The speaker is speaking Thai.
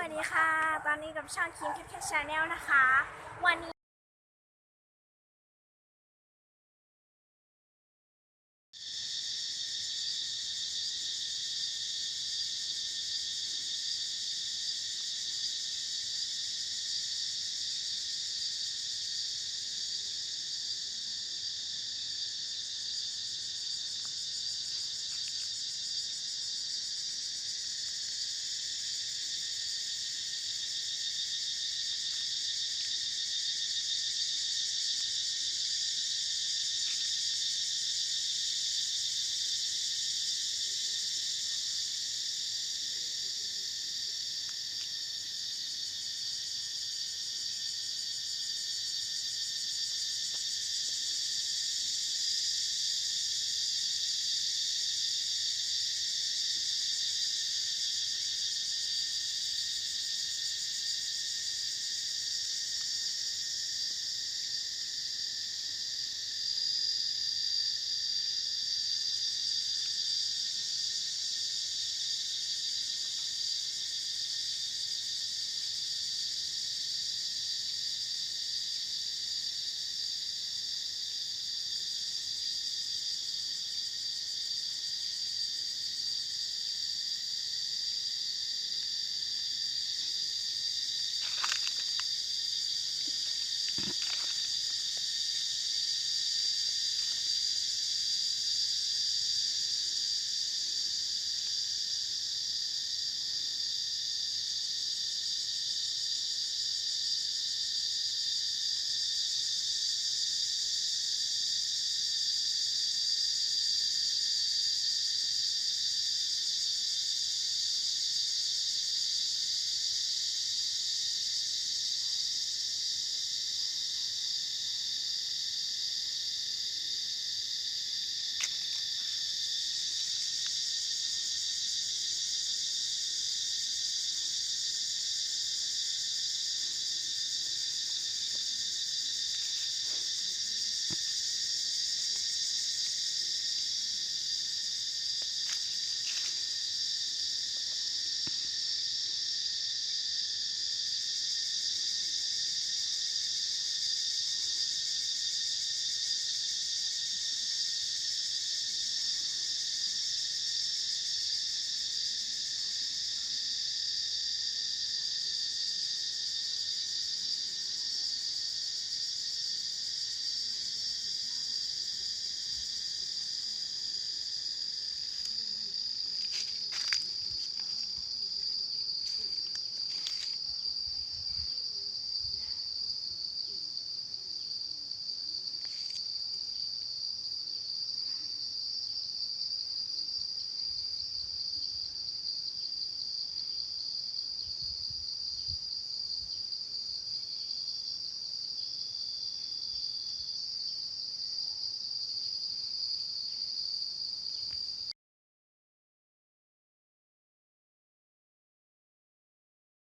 วัสดีค่ะ ตอนนี้กับช่องคิมคิดแชนแนลนะคะ วันนี้